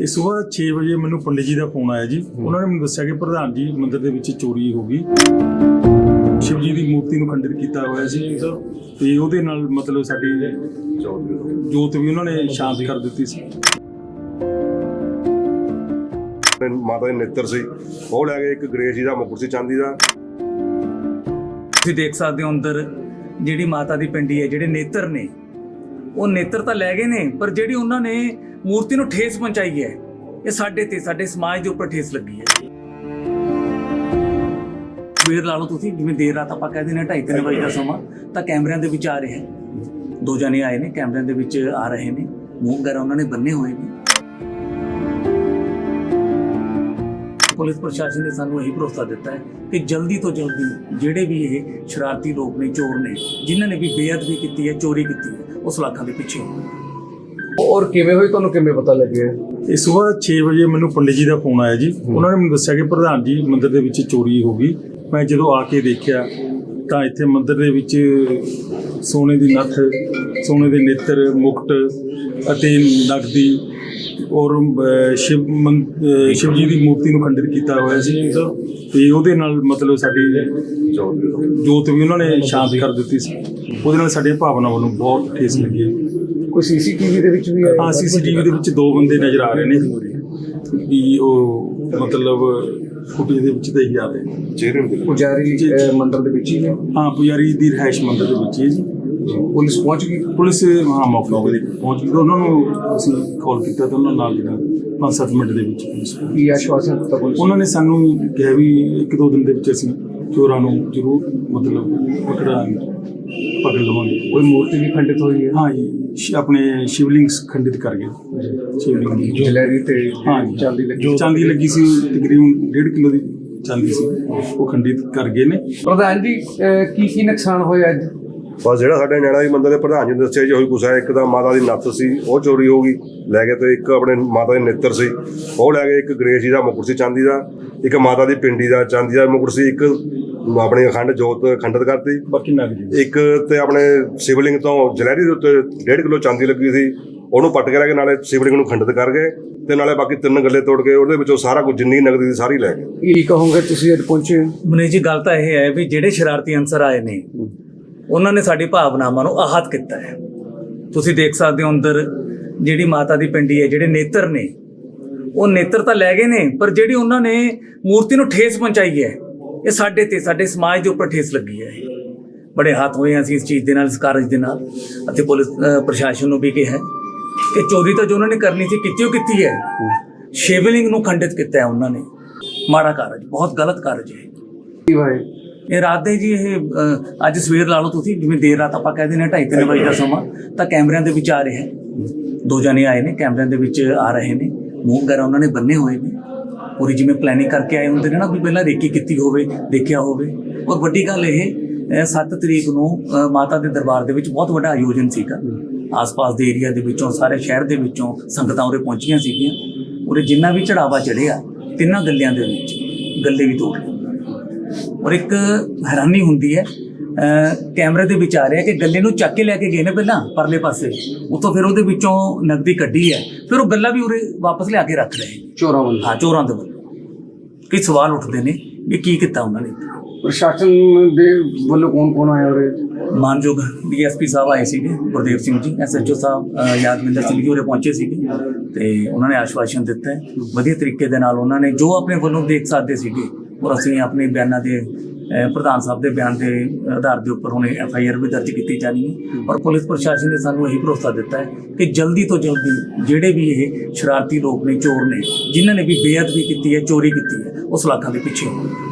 ਇਹ ਸਵੇਰ 6 ਵਜੇ ਮੈਨੂੰ ਪੰਡਿਤ ਜੀ ਦਾ ਫੋਨ ਆਇਆ ਜੀ। ਉਹਨਾਂ ਨੇ ਮੈਨੂੰ ਦੱਸਿਆ ਕਿ ਪ੍ਰਧਾਨ ਜੀ ਮੰਦਿਰ ਦੇ ਵਿੱਚ ਚੋਰੀ ਹੋ ਗਈ। ਸ਼ਿਵ ਜੀ ਦੀ ਮੂਰਤੀ ਨੂੰ ਖੰਡਿਤ ਕੀਤਾ ਹੋਇਆ ਸੀ। ਤੇ ਉਹਦੇ ਨਾਲ ਮਤਲਬ ਸਾਡੀ ਜੋਤ ਵੀ ਉਹਨਾਂ ਨੇ ਸ਼ਾਂਤ ਕਰ ਦਿੱਤੀ ਸੀ। ਮਾਤਾ ਦੇ ਨੇਤਰ ਸੀ। ਉਹ ਲੈ ਗਏ ਇੱਕ ਗ੍ਰੇਸ ਜੀ ਦਾ ਮੁਕਟ ਸੀ ਚਾਂਦੀ ਦਾ। ਤੁਸੀਂ ਦੇਖ ਸਕਦੇ ਹੋ ਅੰਦਰ ਜਿਹੜੀ ਮਾਤਾ ਦੀ ਪਿੰਡੀ ਹੈ ਜਿਹੜੇ ਨੇਤਰ ਨੇ ਉਹ ਨੇਤਰ ਤਾਂ ਲੈ ਗਏ ਨੇ, ਪਰ ਜਿਹੜੀ ਉਹਨਾਂ ਨੇ ਮੂਰਤੀ ਨੂੰ ਠੇਸ ਪਹੁੰਚਾਈ ਹੈ, ਇਹ ਸਾਡੇ ਤੇ, ਸਾਡੇ ਸਮਾਜ ਦੇ ਉੱਪਰ ਠੇਸ ਲੱਗੀ ਹੈ। ਸਵੇਰ ਲਾ ਲਓ ਤੁਸੀਂ, ਜਿਵੇਂ ਦੇਰ ਰਾਤ ਆਪਾਂ ਕਹਿ ਦਿੰਦੇ ਹਾਂ 2:30 ਵਜੇ ਦਾ ਸਮਾਂ, ਤਾਂ ਕੈਮਰਿਆਂ ਦੇ ਵਿੱਚ ਆ ਰਿਹਾ ਦੋ ਜਣੇ ਆਏ ਨੇ, ਕੈਮਰਿਆਂ ਦੇ ਵਿੱਚ ਆ ਰਹੇ ਨੇ, ਮੂੰਹ ਵਗੈਰਾ ਉਹਨਾਂ ਨੇ ਬੰਨੇ ਹੋਏ ਨੇ। ਪੁਲਿਸ ਪ੍ਰਸ਼ਾਸਨ ਨੇ ਸਾਨੂੰ ਇਹੀ ਭਰੋਸਾ ਦਿੱਤਾ ਹੈ ਕਿ ਜਲਦੀ ਤੋਂ ਜਲਦੀ ਜਿਹੜੇ ਵੀ ਇਹ ਸ਼ਰਾਰਤੀ ਲੋਕ ਨੇ ਚੋਰ ਨੇ ਜਿਨ੍ਹਾਂ ਨੇ ਵੀ ਬੇਅਦਬੀ ਕੀਤੀ ਹੈ ਚੋਰੀ ਕੀਤੀ ਹੈ ਉਹ ਸਲਾਖਾਂ ਦੇ ਪਿੱਛੇ ਹੋਣਗੇ ਔਰ ਕਿਵੇਂ ਹੋਈ? ਤੁਹਾਨੂੰ ਕਿਵੇਂ ਪਤਾ ਲੱਗਿਆ? ਇਹ ਸਵੇਰ 6 ਵਜੇ ਮੈਨੂੰ ਪੰਡਿਤ ਜੀ ਦਾ ਫੋਨ ਆਇਆ ਜੀ। ਉਹਨਾਂ ਨੇ ਮੈਨੂੰ ਦੱਸਿਆ ਕਿ ਪ੍ਰਧਾਨ ਜੀ ਮੰਦਿਰ ਦੇ ਵਿੱਚ ਚੋਰੀ ਹੋ ਗਈ। ਮੈਂ ਜਦੋਂ ਆ ਕੇ ਦੇਖਿਆ ਤਾਂ ਇੱਥੇ ਮੰਦਿਰ ਦੇ ਵਿੱਚ ਸੋਨੇ ਦੀ ਨੱਥ ਸੋਨੇ ਦੇ ਨੇਤਰ ਮੁਕਟ ਅਤੇ ਨਗਦੀ ਔਰ ਸ਼ਿਵ ਮੰ- ਸ਼ਿਵ ਜੀ ਦੀ ਮੂਰਤੀ ਨੂੰ ਖੰਡਿਤ ਕੀਤਾ ਹੋਇਆ ਸੀ। ਜੀ ਤੇ ਉਹਦੇ ਨਾਲ ਮਤਲਬ ਸਾਡੀ ਜੋਤ ਵੀ ਉਹਨਾਂ ਨੇ ਸ਼ਾਂਤ ਕਰ ਦਿੱਤੀ ਸੀ। ਉਹਦੇ ਨਾਲ ਸਾਡੀਆਂ ਭਾਵਨਾਵਾਂ ਨੂੰ ਬਹੁਤ ਠੇਸ ਲੱਗੀ। ਹੈ ਕੋਈ ਸੀਸੀਟੀਵੀ ਦੇ ਵਿੱਚ ਵੀ ਆਇਆ ਸੀਸੀਟੀਵੀ ਦੇ ਵਿੱਚ ਦੋ ਬੰਦੇ ਨਜ਼ਰ ਆ ਰਹੇ ਨੇ। ਵੀ ਉਹ ਮਤਲਬ ਫੁਟੇਜ ਦੇ ਵਿੱਚ ਤਾਂ ਇਹੀ ਆ ਰਹੇ ਨੇ। ਪੁਜਾਰੀ ਅਹ, ਮੰਦਿਰ ਦੇ ਵਿੱਚ ਹੀ ਹਾਂ ਪੁਜਾਰੀ ਦੀ ਰਿਹਾਇਸ਼ ਮੰਦਰ ਦੇ ਵਿੱਚ ਹੀ ਜੀ। ਪੁਲਿਸ ਪਹੁੰਚ ਗਈ? ਪੁਲਿਸ ਹਾਂ ਮੌਕੇ ਤੇ ਪਹੁੰਚ ਗਈ। ਉਹਨਾਂ ਨੂੰ ਅਸੀਂ ਕਾਲ ਕੀਤਾ ਤਾਂ ਉਹਨਾਂ ਨਾਲ ਜਿਹੜਾ 5-7 ਮਿੰਟ ਦੇ ਵਿੱਚ ਪੁਲਿਸ। ਕੀ ਆਸ਼ਵਾਸਨ ਦਿੱਤਾ ਪੁਲਿਸ ਉਹਨਾਂ ਨੇ ਸਾਨੂੰ ਕਿਹਾ ਵੀ ਇੱਕ ਦੋ ਦਿਨ ਦੇ ਵਿੱਚ ਅਸੀਂ ਚੋਰਾਂ ਨੂੰ ਜ਼ਰੂਰ ਮਤਲਬ ਪਕੜਾਂਗੇ ਪਕੜ ਲਵਾਂਗੇ। ਕੋਈ ਮੂਰਤੀ ਵੀ ਖੰਡਿਤ ਹੋਈ ਹੈ? ਹਾਂ ਜੀ ਆਪਣੇ ਸ਼ਿਵਲਿੰਗ ਖੰਡਿਤ ਕਰ ਗਏ। ਸ਼ਿਵਲਿੰਗ ਜਲੈਰੀ ਤੇ ਹਾਂ। ਚਾਂਦੀ ਲੱਗੀ। ਚਾਂਦੀ ਲੱਗੀ ਸੀ ਤਕਰੀਬਨ 1.5 ਕਿਲੋ ਦੀ ਚਾਂਦੀ ਸੀ। ਉਹ ਖੰਡਿਤ ਕਰ ਗਏ ਨੇ। ਪ੍ਰਧਾਨ ਜੀ ਕੀ ਕੀ ਨੁਕਸਾਨ ਹੋਇਆ ਅੱਜ? ਬਸ ਜਿਹੜਾ ਸਾਡੇ ਨੈਣਾ ਦੀ ਮੰਦਰ ਦੇ ਪ੍ਰਧਾਨ ਜੀ ਨੇ ਦੱਸਿਆ ਜੀ ਉਹੀ ਹੈ। ਇੱਕ ਤਾਂ ਮਾਤਾ ਦੀ ਨੱਥ ਸੀ ਉਹ ਚੋਰੀ ਹੋ ਗਈ। ਲੈ ਗਏ ਤੇ ਇੱਕ ਆਪਣੇ ਮਾਤਾ ਦੇ ਨੇਤਰ ਸੀ। ਉਹ ਲੈ ਗਏ ਇੱਕ ਗ੍ਰੇਸ ਜੀ ਦਾ ਮੁਕਟ ਸੀ ਚਾਂਦੀ ਦਾ। ਇੱਕ ਮਾਤਾ ਦੀ ਪਿੰਡੀ ਦਾ ਚਾਂਦੀ ਦਾ ਮੁਕਟ ਸੀ। ਇੱਕ ਆਪਣੀ ਅਖੰਡ ਜੋਤ ਖੰਡਿਤ ਕਰਤੀ। ਬਾਕੀ ਨਗ ਜੀ। ਇੱਕ ਤੇ ਆਪਣੇ ਸ਼ਿਵਲਿੰਗ ਤੋਂ ਜਲੈਰੀ ਦੇ ਉੱਤੇ 1.5 ਕਿਲੋ ਚਾਂਦੀ ਲੱਗੀ ਸੀ। ਉਹਨੂੰ ਪੱਟ ਕੇ ਲੈ ਕੇ ਨਾਲੇ ਸ਼ਿਵਲਿੰਗ ਨੂੰ ਖੰਡਿਤ ਕਰ ਗਏ। ਤੇ ਨਾਲੇ ਬਾਕੀ ਤਿੰਨ ਗੱਲੇ ਤੋੜ ਕੇ ਉਹਦੇ ਵਿੱਚੋਂ ਸਾਰਾ ਕੁਝ ਜਿੰਨੀ ਨਗਦੀ ਸੀ ਸਾਰੀ ਲੈ ਗਏ। ਕੀ ਕਹੋਗੇ ਤੁਸੀਂ ਅੱਜ ਪਹੁੰਚੇ ਹੋ? ਮਨੀਸ਼ ਜੀ ਗੱਲ ਤਾਂ ਇਹ ਹੈ ਵੀ ਜਿਹੜੇ ਸ਼ਰਾਰਤੀ ਅੰਸਰ ਆਏ ਨੇ ਉਹਨਾਂ ਨੇ ਸਾਡੀ ਭਾਵਨਾਵਾਂ ਨੂੰ ਆਹਤ ਕੀਤਾ ਹੈ। ਤੁਸੀਂ ਦੇਖ ਸਕਦੇ ਹੋ ਅੰਦਰ ਜਿਹੜੀ ਮਾਤਾ ਦੀ ਪਿੰਡੀ ਹੈ, ਜਿਹੜੇ ਨੇਤਰ ਨੇ, ਉਹ ਨੇਤਰ ਤਾਂ ਲੈ ਗਏ ਨੇ, ਪਰ ਜਿਹੜੀ ਉਹਨਾਂ ਨੇ ਮੂਰਤੀ ਨੂੰ ਠੇਸ ਪਹੁੰਚਾਈ ਹੈ, ਇਹ ਸਾਡੇ ਤੇ, ਸਾਡੇ ਸਮਾਜ ਦੇ ਉੱਪਰ ਠੇਸ ਲੱਗੀ ਹੈ। ਬੜੇ ਹੱਥ ਹੋਏ ਹਾਂ ਅਸੀਂ ਇਸ ਚੀਜ਼ ਦੇ ਨਾਲ, ਇਸ ਕਾਰਜ ਦੇ ਨਾਲ, ਅਤੇ ਪੁਲਿਸ ਪ੍ਰਸ਼ਾਸਨ ਨੂੰ ਵੀ ਕਿਹਾ ਕਿ ਚੋਰੀ ਤਾਂ ਜੋ ਉਹਨਾਂ ਨੇ ਕਰਨੀ ਸੀ, ਕੀਤੀ ਉਹ ਕੀਤੀ ਹੈ। ਸ਼ਿਵਲਿੰਗ ਨੂੰ ਖੰਡਿਤ ਕੀਤਾ ਹੈ ਉਹਨਾਂ ਨੇ। ਮਾੜਾ ਕਾਰਜ, ਬਹੁਤ ਗਲਤ ਕਾਰਜ ਹੈ। ਕੀ ਭਾਈ? ਇਹ ਰਾਤ ਦੇ ਜੀ ਇਹ ਅ, ਅੱਜ ਸਵੇਰ ਲਾ ਲਓ ਤੁਸੀਂ ਜਿਵੇਂ ਦੇਰ ਰਾਤ ਆਪਾਂ ਕਹਿ ਦਿੰਦੇ ਹਾਂ 2:30 ਵਜੇ ਦਾ ਸਮਾਂ ਤਾਂ ਕੈਮਰਿਆਂ ਦੇ ਵਿੱਚ ਆ ਰਿਹਾ ਹੈ ਦੋ ਜਣੇ ਆਏ ਨੇ ਕੈਮਰਿਆਂ ਦੇ ਵਿੱਚ ਆ ਰਹੇ ਨੇ। ਮੂੰਹ ਵਗੈਰਾ ਉਹਨਾਂ ਨੇ ਬੰਨੇ ਹੋਏ ਨੇ। ਪੂਰੀ ਜਿਵੇਂ ਪਲੈਨਿੰਗ ਕਰਕੇ ਆਏ ਹੁੰਦੇ ਨੇ ਨਾ ਵੀ ਪਹਿਲਾਂ ਰੇਕੀ ਕੀਤੀ ਹੋਵੇ ਦੇਖਿਆ ਹੋਵੇ। ਔਰ ਵੱਡੀ ਗੱਲ ਇਹ 7 ਤਰੀਕ ਨੂੰ ਅ, ਮਾਤਾ ਦੇ ਦਰਬਾਰ ਦੇ ਵਿੱਚ ਬਹੁਤ ਵੱਡਾ ਆਯੋਜਨ ਸੀਗਾ। ਆਸ-ਪਾਸ ਦੇ ਏਰੀਆ ਦੇ ਵਿੱਚੋਂ ਸਾਰੇ ਸ਼ਹਿਰ ਦੇ ਵਿੱਚੋਂ ਸੰਗਤਾਂ ਉਰੇ ਪਹੁੰਚੀਆਂ ਸੀਗੀਆਂ। ਉਰੇ ਜਿੰਨਾ ਵੀ ਚੜਾਵਾ ਚੜਿਆ ਤਿੰਨਾਂ ਗੱਲਿਆਂ ਦੇ ਵਿੱਚ ਗੱਲੇ ਵੀ ਤੋੜ ਲਏ। ਔਰ ਇੱਕ ਹੈਰਾਨੀ ਹੁੰਦੀ ਹੈ ਕੈਮਰੇ ਦੇ ਵਿੱਚ ਆ ਰਿਹਾ ਕਿ ਗੱਲੇ ਨੂੰ ਚੱਕ ਕੇ ਲੈ ਕੇ ਗਏ ਨੇ ਪਹਿਲਾਂ ਪਰਲੇ ਪਾਸੇ। ਉੱਥੋਂ ਫਿਰ ਉਹਦੇ ਵਿੱਚੋਂ ਨਕਦੀ ਕੱਢੀ ਹੈ। ਫਿਰ ਉਹ ਗੱਲਾਂ ਵੀ ਉਰੇ ਵਾਪਸ ਲਿਆ ਕੇ ਰੱਖ ਰਹੇ ਚੋਰਾਂ ਵੱਲੋਂ। ਹਾਂ ਚੋਰਾਂ ਦੇ ਵੱਲੋਂ। ਕਈ ਸਵਾਲ ਉੱਠਦੇ ਨੇ ਵੀ ਕੀ ਕੀਤਾ ਉਹਨਾਂ ਨੇ। ਪ੍ਰਸ਼ਾਸਨ ਦੇ ਵੱਲੋਂ ਕੌਣ ਕੌਣ ਆਇਆ ਉਰੇ? ਮਾਨਯੋਗ ਡੀਐਸਪੀ ਸਾਹਿਬ ਆਏ ਸੀਗੇ ਗੁਰਦੇਵ ਸਿੰਘ ਜੀ ਐਸਐਚਓ ਸਾਹਿਬ ਯਾਦਵਿੰਦਰ ਸਿੰਘ ਜੀ ਉਰੇ ਪਹੁੰਚੇ ਸੀਗੇ। ਤੇ ਉਹਨਾਂ ਨੇ ਆਸ਼ਵਾਸਨ ਦਿੱਤਾ ਵਧੀਆ ਤਰੀਕੇ ਦੇ ਨਾਲ ਉਹਨਾਂ ਨੇ ਜੋ ਆਪਣੇ ਵੱਲੋਂ ਦੇਖ ਸਕਦੇ ਸੀਗੇ ਔਰ ਅਸੀਂ ਆਪਣੇ ਬਿਆਨਾਂ ਦੇ ਪ੍ਰਧਾਨ ਸਾਹਿਬ ਦੇ ਬਿਆਨ ਦੇ ਆਧਾਰ ਦੇ ਉੱਪਰ ਹੁਣੇ ਐਫ ਆਈ ਆਰ ਵੀ ਦਰਜ ਕੀਤੀ ਜਾਣੀ ਹੈ। ਔਰ ਪੁਲਿਸ ਪ੍ਰਸ਼ਾਸਨ ਨੇ ਸਾਨੂੰ ਇਹੀ ਭਰੋਸਾ ਦਿੱਤਾ ਹੈ ਕਿ ਜਲਦੀ ਤੋਂ ਜਲਦੀ ਜਿਹੜੇ ਵੀ ਇਹ ਸ਼ਰਾਰਤੀ ਲੋਕ ਨੇ, ਚੋਰ ਨੇ, ਜਿਨ੍ਹਾਂ ਨੇ ਵੀ ਬੇਅਦਬੀ ਕੀਤੀ ਹੈ, ਚੋਰੀ ਕੀਤੀ ਹੈ, ਉਹ ਸਲਾਖਾਂ ਦੇ ਪਿੱਛੇ ਹੋਣਗੇ